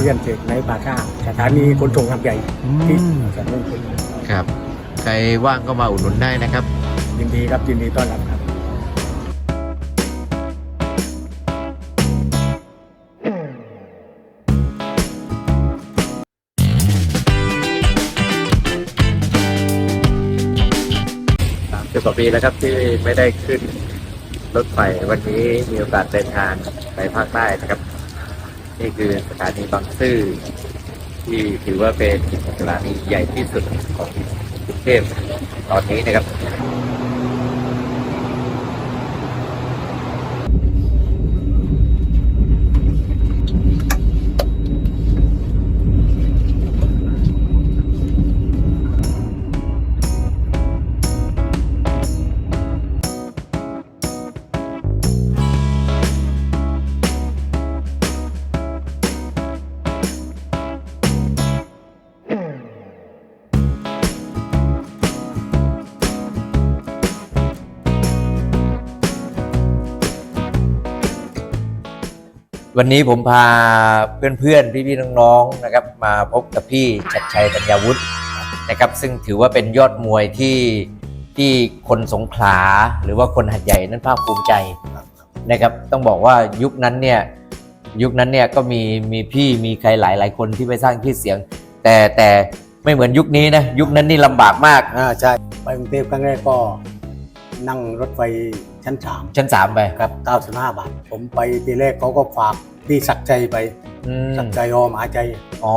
เรียนเสร็จในป่าช้าสถานีขนส่งหัดใหญ่อืที่มสันนิษฐานครับ ใครว่างก็มาอุดหนุนได้นะครับ ยินดีครับยินดีต้อนรับครับสิบกว่าปีแล้วครับที่ไม่ได้ขึ้นรถไฟวันนี้มีโอกาสเดินทางไปภาคใต้นะครับ นี่คือสถานีบางซื่อที่ถือว่าเป็นสถานีใหญ่ที่สุดของกรุงเทพตอนนี้นะครับ วันนี้ผมพาเพื่อนๆ พี่ๆ น้องๆ นะครับ มาพบกับพี่ชัดชัยปัญญาวุฒินะครับ ซึ่งถือว่าเป็นยอดมวยที่ที่คนสงขลาหรือว่าคนหัดใหญ่นั้นภาคภูมิใจนะครับ ต้องบอกว่ายุคนั้นเนี่ยยุคนั้นเนี่ยก็มีมีพี่มีใครหลายหลายๆคนที่ไปสร้างชื่อเสียง แต่แต่ไม่เหมือนยุคนี้นะยุคนั้นนี่ลำบากมากอ่าใช่ไปกรุงเทพครั้งแรกก็นั่งรถไฟ ชั้นสามชั้นสามไปครับ95 บาท ผมไปทีแรกเขาก็ฝากพี่ศักดิ์ใจไป อืมศักดิ์ใจออมหาใจอ๋อ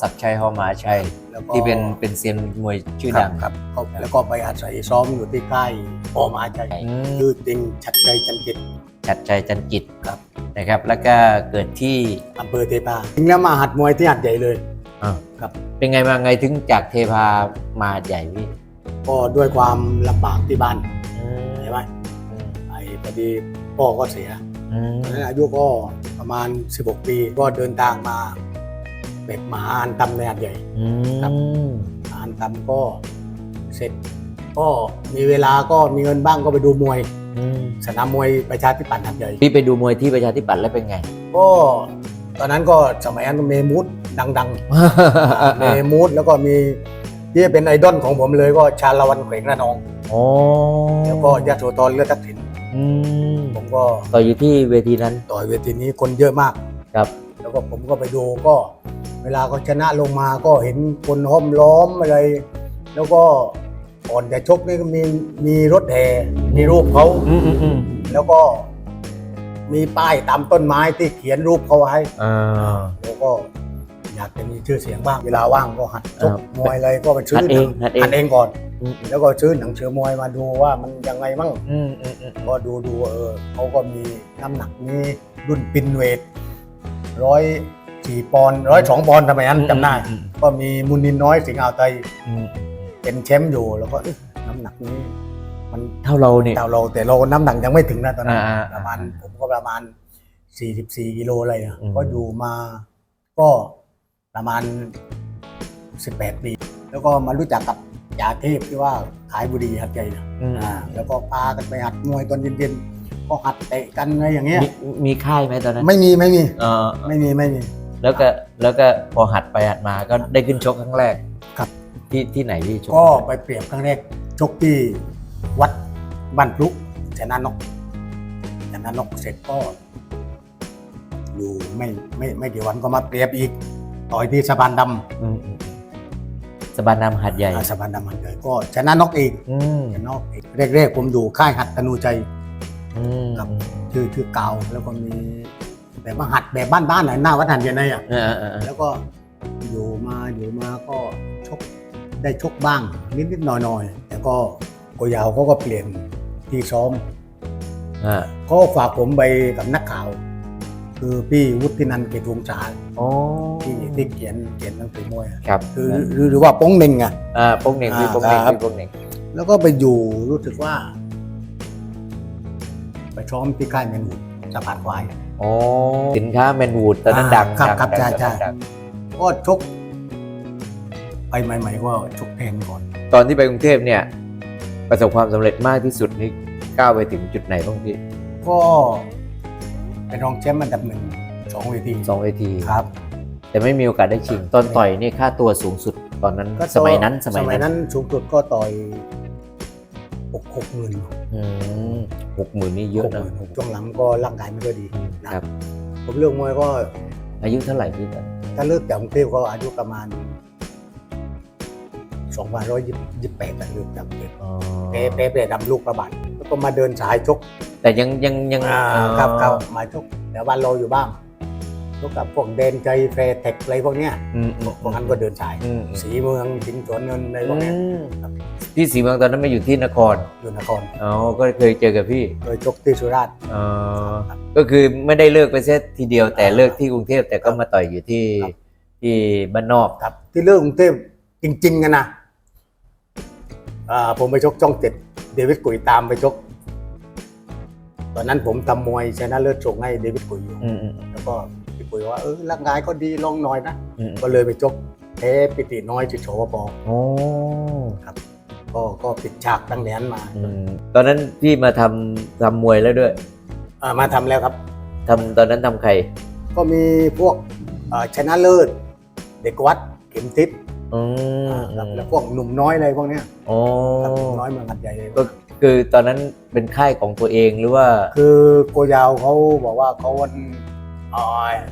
ศักดิ์ชัยหอมหาชัยแล้วก็ที่เป็นเป็นเซียนมวยชื่อครัดับงครับก็แล้วก็ไปอาศัยซ้อมอยู่ที่ค่ายออมหาใจอืม ชื่อจริงชัดใจจันจิต ชัดชัยจันจิตครับ นะครับ แล้วก็เกิดที่อำเภอเทพาจริงแล้วมาหัดมวยที่หัดใหญ่เลย อ่าครับ เป็นไงมาไงถึงจากเทพามาใหญ่พี่ก็ด้วยความลำบากที่บ้านอืมใช่ไหมไอ้พอ ดีพ่อก็เสียอืมตอนนั้นอายุก็ประมาณ 16 ปีก็เดินทางมาเบ็กมหาอันตำในหัดใหญ่อืครับมอ่านทำก็เสร็จ ก็มีเวลาก็มีเงินบ้างก็ไปดูมวยอืมสนามมวยประชาธิปัตย์หัดใหญ่พี่ไปดูมวยที่ประชาธิปัตย์แล้วเป็นไง ก็ตอนนั้นก็สมัยนั้นเมมูดดังๆเมมูดแล้วก็มีที่เป็นไอดอลของผมเลยก็ชาละวันแขวงระนองโอ้แล้วก็ยาโสธรเลือดทักษิณ อืมผมก็ต่ออยู่ที่เวทีนั้น ต่อยเวทีนี้คนเยอะมาก ครับ แล้วก็ผมก็ไปดูก็ เวลาเขาชนะลงมาก็เห็นคนห้อมล้อมอะไร แล้วก็ก่อนจะชกนี่ก็มีมีรถแห่มีรูปเขาอืมอืมอืมแล้วก็มีป้ายตามต้นไม้ที่เขียนรูปเขาไว้อ่าแล้วก็ อยากจะมีชื่อเสียงบ้างเวลาว่างก็หัดชกครับมวยอะไรก็ไปซื้หัอดเองหัดเอง หัดเองก่อน อืมแล้วก็ซื้อหนังสือมวยมาดูว่ามันยังไงบ้างอืมอืมอืมก็ดูดูเออเขาก็มีน้ำหนักมีรุ่นปินเวทร้อยสี่ปอนด์ร้อยสองปอนด์ทำไมนั้นจำได้อืมก็มีมุนินน้อยสิงห์อ่าวไทยอืมเป็นแชมป์อยู่แล้วก็เอ๊ะน้ำหนักนี้ มันเท่าเราเนี่ยเท่าเราแต่เราน้ำหนักยังไม่ถึงนะตอนนั้นอ่าประมาณผมก็ประมาณ 44กิโลอะไรอะอืม ก็อยู่มา ก็ ประมาณ 18 ปี แล้วก็มารู้จักกับจ่าเทพที่ว่าขายบุหรี่หัดใหญ่นะอืม อ่าแล้วก็พากันไปหัดมวยตอนเย็นๆก็หัดเตะกันอะไรอย่างเงี้ย มีมีค่ายไหมตอนนั้นไม่มีไม่มีเออไม่มีไม่มี แล้วก็แล้วก็พอหัดไปหัดมาก็ได้ขึ้นชกครั้งแรกครับ ที่ที่ไหนพี่ชกก็ไปเปรียบครั้งแรกชกที่วัดบ้านพลุชนะนกชนะนกเสร็จก็อยู่ไม่ไม่ไม่กี่วันก็มาเปรียบอีก ต่อยที่สะพานดอืมอืมอืมสะบานนำหัดใหญ่ำอ่าสะพานดำมันเลยก็ชนะนกอีกอืมชนะนกอีกแรกๆผมอยู่ค่ายหัดธนูใจ อืมครับ ชื่อชื่อเกาแล้วก็มีแบบว่าหัดแบบบ้านๆหน่อยหน้าวัดหันเย็นไงอะเออเออเออแล้วก็อยู่มาอยู่มาก็ชกได้ชกบ้างนิดนิดๆหน่อยหน่อยๆแต่ก็โกยาวเขาก็เปลี่ยนที่ซ้อม อ่าก็ฝากผมไปกับนักข่าว คือพี่วุฒินันท์เกตวงศาโอ้ที่ที่เขียนเขียนหนังสือมวยอะครับคือหรือหรือว่าโป้งเน่งอะอ่าโป้งเหน่งพี่อ่าโป้งเหน่งครับพี่โป้งเหน่งแล้วก็ไปอยู่รู้สึกว่า ไปซ้อมที่ค่ายแมนบุตสะพานควายโอ้สินค้าแมนวูดตอนนั้นดังครับดังครับดังใช่ใช่ ดังก็ชกไปใหม่ๆก็ชกแทนก่อน ตอนที่ไปกรุงเทพเนี่ย ประสบความสำเร็จมากที่สุดนี่ก้าวไปถึงจุดไหนบ้างพี่ก็ เป็นรองแชมป์อันดับหนึ่งสองเวทีสองเวทีครับ แต่ไม่มีโอกาสได้ชิงตอนต่อยนี่ค่าตัวสูงสุดตอนนั้นก็สมัยนั้นสมัยสมัยนั้นนั้นสูงสุดก็ต่อยหกหกหมื่นหกหมื่นนี่เยอะหกหนะมื่นช่วงหลังก็ร่างกายไม่ค่อยดีอืมนะครับผมเลือกมวยก็ อายุเท่าไหร่พี่ตอนถ้าเลิกจากกรุงเทพก็อายุประมาณสองพันร้อยยี่สิบแปดเลิกจากกรุงเทพอ๋อเป๊ะเป๊ะเป๊ะดำลูกประบาดแล้วก็มาเดินสายชก แต่ยังยังยังอ่าอ๋อครับครับมาชกแต่บ้านเราอยู่บ้างชกกับพวกเดนใจเฟรเทคอะไรพวกเนี้ยอืมอืมพวกนั้นก็เดินสาย อืมสีเมืองสิงห์สวนเงินอะไรพวกเนี้ยอืมครับพี่สีเมืองตอนนั้นมาอยู่ที่นครอยู่นครอ๋อก็เคยเจอกับพี่โดยชกที่สุราษฎร์อ๋อก็คือไม่ได้เลิกไปเสียทีเดียวแต่เลิกที่กรุงเทพแต่ก็มาต่อยอยู่ที่ครับที่บ้านนอก ครับ ที่เลิกกรุงเทพจริงๆกันนะอ่าผมไปชกจ้องเจ็ดเดวิดกุยตามไปชก ตอนนั้นผมทำมวยชนะเลิศชกให้เดวิดกุยอยู่อืมอืมแล้วก็พี่กุยว่าเออร่างกายก็ดีลองหน่อยนะ อืมก็เลยไปชกเทปปิติน้อยจุดโฉวปอโอ้ก็ก็ปิดฉากตั้งแต่นั้นมาอืมตอนนั้นพี่มาทำทำมวยแล้วด้วยอ่ามาทำแล้วครับ ทำตอนนั้นทำใคร ก็มีพวกอ่าชนะเลิศเด็กวัดเข็มทิศอืมอ่าครับแล้วพวกหนุ่มน้อยอะไรพวกเนี้ยโอ้ครับหนุ่มน้อยเมืองหัดใหญ่เลยก็ คือตอนนั้นเป็นค่ายของตัวเองหรือว่า คือโกยาวเขาบอกว่าเขาวันอ่า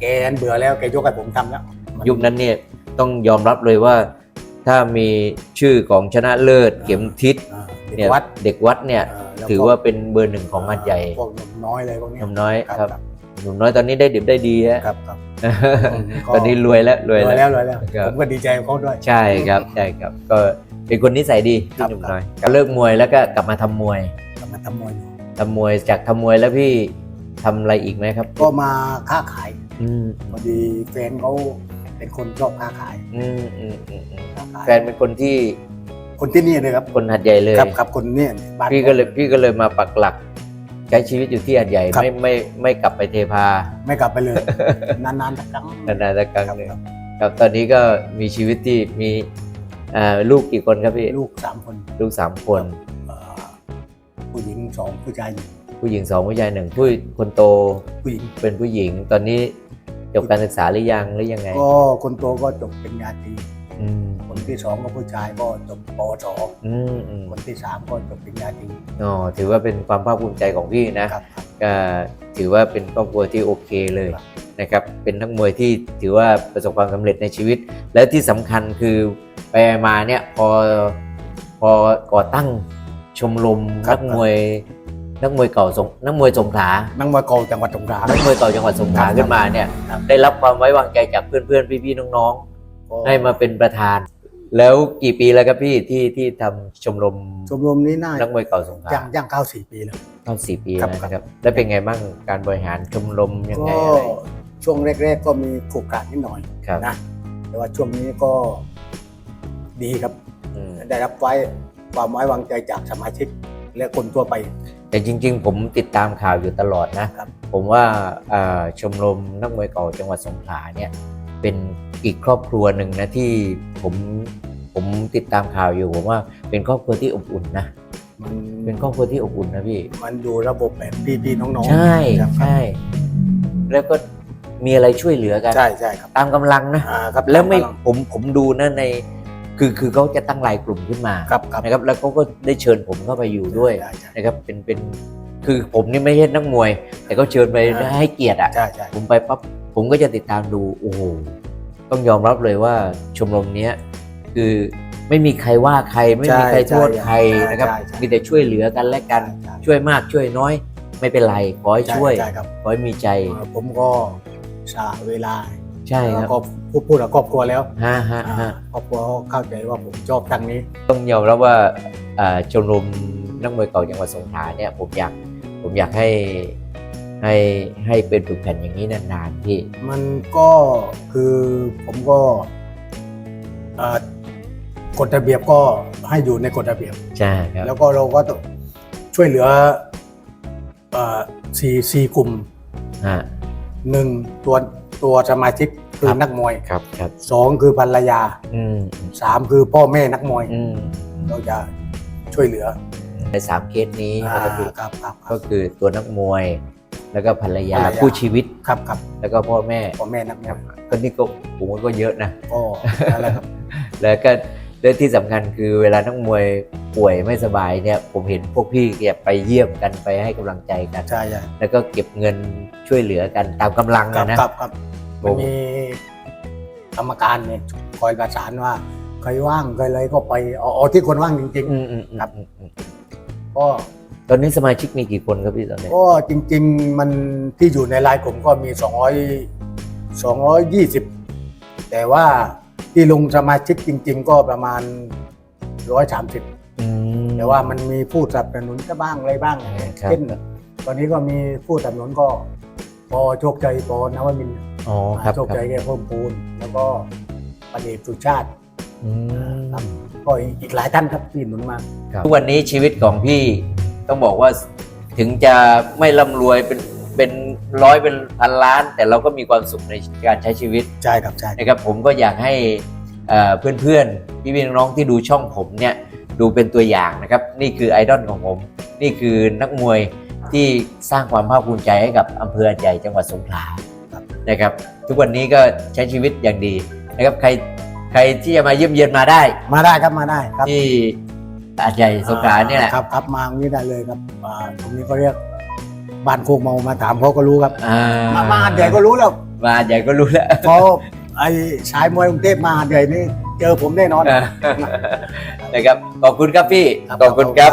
แกเบื่อแล้วแกยกให้ผมทำแล้วมันยุคนั้นเนี่ยต้องยอมรับเลยว่า ถ้ามีชื่อของชนะเลิศ เข็มทิศอ่าเด็กเนี่ยวัดเด็กวัดเนี่ยาแล้วก็ถือว่าเป็นเบอร์หนึ่งของหัดใหญ่พวกหนุ่มน้อยอะไรพวกเนี้หยนุ่มน้อยครับครับครับหนุ่มน้อยตอนนี้ได้ดิบได้ดีฮะครับครับก็ตอนนี้รวยแล้วรรววยยแล้วแล้วรวยแล้ว ครับผมก็ดีใจกับเขาด้วย ใช่ครับใช่ครับก็ เป็นคนนิสัยดีครัพี่บหนุ่มน้อยก็เลิกมวยแล้วก็กลับมาทำมวยกลับมาทำมวยอยู่ทำมวยจากทำมวยแล้วพี่ทำอะไรอีกไหมครับ ก็มาค้าขายอืมพอดีแฟนเขาเป็นคนชอบค้าขายอืมอืมอืมอืมค้าขายแฟนเป็นคนที่ คนที่นี่เลยครับ คนหัดใหญ่เลยครับครับคนเนี่ยบ้านพี่ก็เลยพี่ก็เลยมาปักหลักใช้ชีวิตอยู่ที่หัดใหญ่ครับไม่ไม่ไม่กลับไปเทพา ไม่กลับไปเลย นานๆสักครั้งนานๆสักครั้งครับหนึ่งครับครับตอนนี้ก็มีชีวิตที่มีอ่า ลูกกี่คนครับพี่ ลูกสามคน ลูกสามคนเอ่อผู้หญิงสองผู้ชายหนึ่งผู้หญิงสองผู้ชายหนึ่งผู้คนโตผู้หญิงเป็นผู้หญิงตอนนี้จบการศึกษาหรือยังหรือยังไง ก็คนโตก็จบเป็นญาตรี อืมคนที่สองก็ผู้ชายก็จบปวสอืมอืมคนที่สามก็จบเป็นญาตรี อ๋อถือว่าเป็นความภาคภูมิใจของพี่นะครับครับก็ถือว่าเป็นครอบครัวที่โอเคเลยครับ นะครับเป็นนักมวยที่ถือว่าประสบความสำเร็จในชีวิต และที่สำคัญคือไปมาเนี่ยพอพอก่อตั้งชมรมนักมวย นักมวยเก่าสงนักมวยสงขลา นักมวยเก่าจังหวัดสงขลา นักมวยเก่าจังหวัดสงขลาครับ ขึ้นมาเนี่ยครับได้รับความไว้วางใจจากเพื่อนๆ พี่ๆ น้องก็ๆ ให้มาเป็นประธาน แล้วกี่ปีแล้วครับพี่ที่ที่ทำชมรมชมรมนี้น่านักมวยเก่าสงขลาย่างย่างเก้าสี่ปีแล้วเข้าสี่ปีครับแล้วนะครับ แล้วเป็นไงบ้างการบริหารชมรมยังไงก็อะไรช่วงแรก ๆ ก็มีขรุกขระนิดหน่อยครับนะแต่ว่าช่วงนี้ก็ดีครับ อืม ได้รับไว้ความไว้วางใจจากสมาชิกและคนทั่วไป แต่จริงๆ ผมติดตามข่าวอยู่ตลอดนะ ครับผมว่าอ่าชมรมนักมวยเก่าจังหวัดสงขลาเนี่ยเป็น อีกครอบครัวหนึ่งนะที่ผมผมติดตามข่าวอยู่ผมว่าเป็นครอบครัวที่อบอุ่นนะมันเป็นครอบครัวที่อบอุ่นนะพี่ มันดูระบบแบบพี่ๆน้องๆใช่ครับใช่แล้วก็มีอะไรช่วยเหลือกันใช่ใช่ครับตามกำลังนะอ่าครับแล้วไม่ตาผมผมดูนะใน คือคือเขาจะตั้งรายกลุ่มขึ้นมาครับครับนะครับ แล้วเขาก็ได้เชิญผมเข้าไปอยู่ด้วยใช่ใช่นะครับเป็นเป็นคือผมนี่ไม่ใช่นักมวย แต่เขาเชิญไปอ่าให้เกียรติอะใช่ใช่ผมไปปั๊บผมก็จะติดตามดูโอ้โห ต้องยอมรับเลยว่าชมรมเนี้ยคือไม่มีใครว่าใครไม่มีใครโทษใครนะครับมีแต่ช่วยเหลือกันและกันใช่ช่วยมากช่วยน้อย ไม่เป็นไรขอให้ใช่ช่วยใช่ครับขอให้มีใจเอ่อผมก็สาเวลาใช่คแล้รับวก็พูดพูดกับครอบครัวแล้วฮะฮะอ่าฮะครอบครัวเขาเข้าใจว่าผมชอบทางนี้ ต้องยอมรับว่าอ่าชมรมนักมวยเก่าจังหวัดสงขลาเนี่ยผมอยากผมอยากให้ ให้ให้เป็นฝึกแผ่นอย่างนี้นานๆพี่ มันก็คือผมก็เอ่อกฎระเบียบก็ให้อยู่ในกฎระเบียบ ใช่ครับ แล้วก็เราก็ต้องช่วยเหลือเอ่อสี่สี่กลุ่มฮะ หนึ่งตัวตัวสมาชิกคืครัอบนักมวยครับครับ สองคือภรรยาอืมสามคือพ่อแม่นักมวย อืมเราจะช่วยเหลือในสามเคสนี้อ่านะครับพี่ครับครับคก็รับคือตัวนักมวย แล้วก็ภรรยาภรรยา คู่ชีวิต ครับครับแล้วก็พ่อแม่พ่อแม่นักมครัวบยก็นี่ก็ผมว่าก็เยอะนะ ก็นั่นแหละครับ แล้วก็เรื่องที่สำคัญคือเวลานักมวยป่วยไม่สบายเนี่ย ผมเห็นพวกพี่เนี่ยไปเยี่ยมกันไปให้กำลังใจกัน ใช่ใช่แล้วก็เก็บเงินช่วยเหลือกันตามกำลังครับอะนะ ครับครับผมันมมีกรรมการเนี่ยคอยประสานว่าใครว่างใครอะไรก็ไปเอาเอาที่คนว่างจริง อืมอืมอืมครับ อืมอืม ๆ ก็ ตอนนี้สมาชิกมีกี่คนครับพี่ตอนนี้ก็จริง ๆ มันที่อยู่ในไลน์กลุ่มก็มี 200 220 แต่ว่าที่ลงสมาชิกจริง ๆ ก็ประมาณ 130 อืม แต่ว่ามันมีผู้สนับสนุนก็บ้างอะไรบ้างครับ เช่นตอนนี้ก็มีผู้สนับสนุนก็ปอโชคใจปอนวมินทร์อ๋อครับโชคใจแกเพิ่มพูน แล้วก็ปเอกสุชาติอืม ครับก็อีกหลายท่านครับที่หนุนมา ทุกวันนี้ชีวิตของพี่ ต้องบอกว่าถึงจะไม่ร่ำรวยเป็นเป็นร้อยเป็นพันล้าน แต่เราก็มีความสุขในการใช้ชีวิตใช่ครับใช่นะครับผมก็อยากให้เอ่อเพื่อนๆพี่ๆน้องๆที่ดูช่องผมเนี่ยดูเป็นตัวอย่างนะครับ นี่คือไอดอลของผม นี่คือนักมวยที่สร้างความภาคภูมิใจให้กับอำเภอหาดใหญ่จังหวัดสงขลานะครับ ทุกวันนี้ก็ใช้ชีวิตอย่างดีนะครับใครใครที่จะมาเยี่ยมเยียนมาได้ มาได้ครับมาได้ครับที่ หาดใหญ่สงขลาเนี่ยแหละ ครับครับมาตรงนี้ได้เลยครับอ่าตรงนี้ก็เรียกบ้านโคกเมามาถามเขาก็รู้ครับ อ่มามาหาดใหญ่ก็รู้แล้วมาหาดใหญ่ก็รู้แล้วเพราะไอ้ชายมวยกรุงเทพมาหาดใหญ่นี่เจอผมแน่นอน นะครับ ขอบคุณครับพี่ ครับ ขอบคุณครับ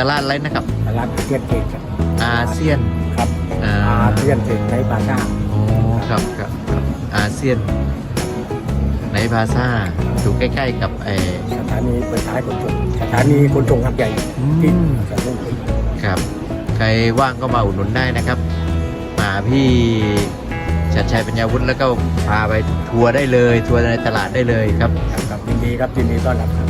อยู่ตรงตลาดไรนะครับร้านเทียนเทคครับอาเซียนครับอ่าอาเทียนเทคในปาก้าอ๋อครับครับครับอาเซียนในพาซาอยู่ใกล้ ๆ กับไอ้สถานีเปิดท้ายขนส่งสถานีขนส่งหัดใหญ่ที่สถานีครับ ใครว่างก็มาอุดหนุนได้นะครับ มาพี่ชัดชัยปัญญาวุฒิแล้วก็พาไปทัวร์ได้เลย ทัวร์ในตลาดได้เลยครับครับยินดีครับยินดีต้อนรับครับ